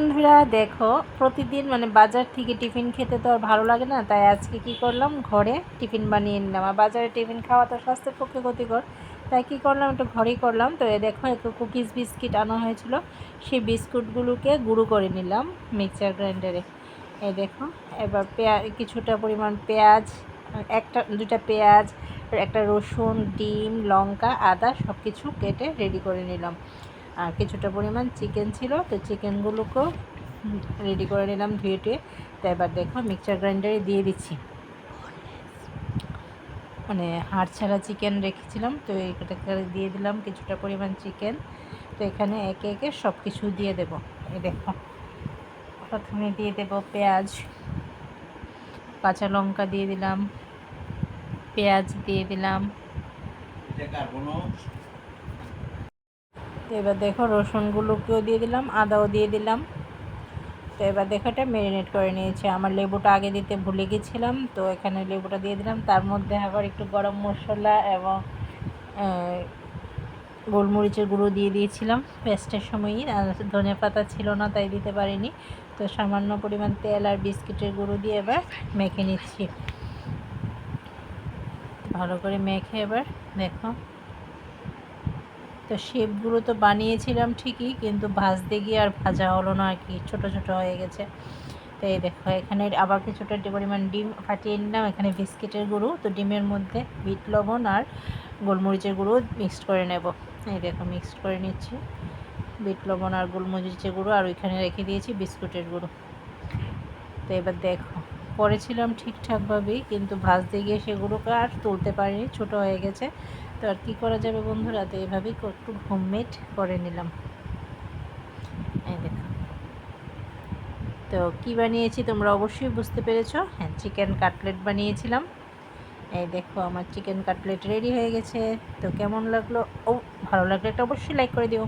বন্ধুরা, দেখো, প্রতিদিন মানে বাজার থেকে টিফিন খেতে তো আর ভালো লাগে না, তাই আজকে কি করলাম, ঘরে টিফিন বানিয়ে নিলাম। আর বাজারে টিফিন খাওয়া তো স্বাস্থ্যের পক্ষে ক্ষতিকর, তাই কি করলাম, একটু ঘরেই করলাম। তো এ দেখো একটু কুকিজ বিস্কিট আনা হয়েছিল, সেই বিস্কুটগুলোকে গুঁড়ো করে নিলাম মিক্সার গ্রাইন্ডারে। এই দেখো, এবার পেঁয়া, কিছুটা পরিমাণ পেঁয়াজ, একটা দুটা পেঁয়াজ, একটা রসুন, ডিম, লঙ্কা, আদা সব কিছু কেটে রেডি করে নিলাম। আর কিছুটা পরিমাণ চিকেন ছিল, তো চিকেনগুলোকেও রেডি করে নিলাম ধুয়ে টুয়ে তো এবার দেখো মিক্সচার গ্রাইন্ডারে দিয়ে দিচ্ছি। মানে হাড় ছাড়া চিকেন রেখেছিলাম, তো এটাকে দিয়ে দিলাম কিছুটা পরিমাণ চিকেন। তো এখানে একে একে সব কিছু দিয়ে দেব। এই দেখো, প্রথমে দিয়ে দেব পেঁয়াজ, কাঁচা লঙ্কা দিয়ে দিলাম, পেঁয়াজ দিয়ে দিলাম। তো এবার দেখো রসুনগুলোকেও দিয়ে দিলাম, আদাও দিয়ে দিলাম। তো এবার দেখো এটা ম্যারিনেট করে নিয়েছি। আমার লেবুটা আগে দিতে ভুলে গেছিলাম, তো এখানে লেবুটা দিয়ে দিলাম। তার মধ্যে আবার একটু গরম মশলা এবং গোলমরিচের গুঁড়ো দিয়ে দিয়েছিলাম। পেস্টের সময়ই ধনে পাতা ছিল না, তাই দিতে পারিনি। তো সামান্য পরিমাণ তেল আর বিস্কিটের গুঁড়ো দিয়ে এবার মেখে নিচ্ছি। ভালো করে মেখে এবার দেখো তো শেপগুলো তো বানিয়েছিলাম ঠিকই, কিন্তু ভাজতে গিয়ে আর ভাজা হলো না আর কি, ছোটো ছোটো হয়ে গেছে। তো এই দেখো, এখানে আবার কিছুটা পরিমাণ ডিম ফাটিয়ে নিলাম। এখানে বিস্কিটের গুঁড়ো, তো ডিমের মধ্যে বিট, লবণ আর গোলমরিচের গুঁড়ো মিক্সড করে নেব। এই দেখো মিক্সড করে নিচ্ছি। বিট, লবণ আর গোলমরিচের গুঁড়ো, আর ওইখানে রেখে দিয়েছি বিস্কুটের গুঁড়ো। তো এবার দেখো, করেছিলাম ঠিকঠাকভাবেই, কিন্তু ভাজতে গিয়ে সেগুলোকে আর তুলতে পারিনি, ছোট হয়ে গেছে। তো আর কী করা যাবে বন্ধুরা? তো এভাবেই একটু হোমমেড করে নিলাম। এই দেখো। তো কী বানিয়েছি তোমরা অবশ্যই বুঝতে পেরেছ। হ্যাঁ চিকেন কাটলেট বানিয়েছিলাম। এই দেখো, আমার চিকেন কাটলেট রেডি হয়ে গেছে। তো কেমন লাগল? ও, ভালো লাগলে একটা অবশ্যই লাইক করে দিও।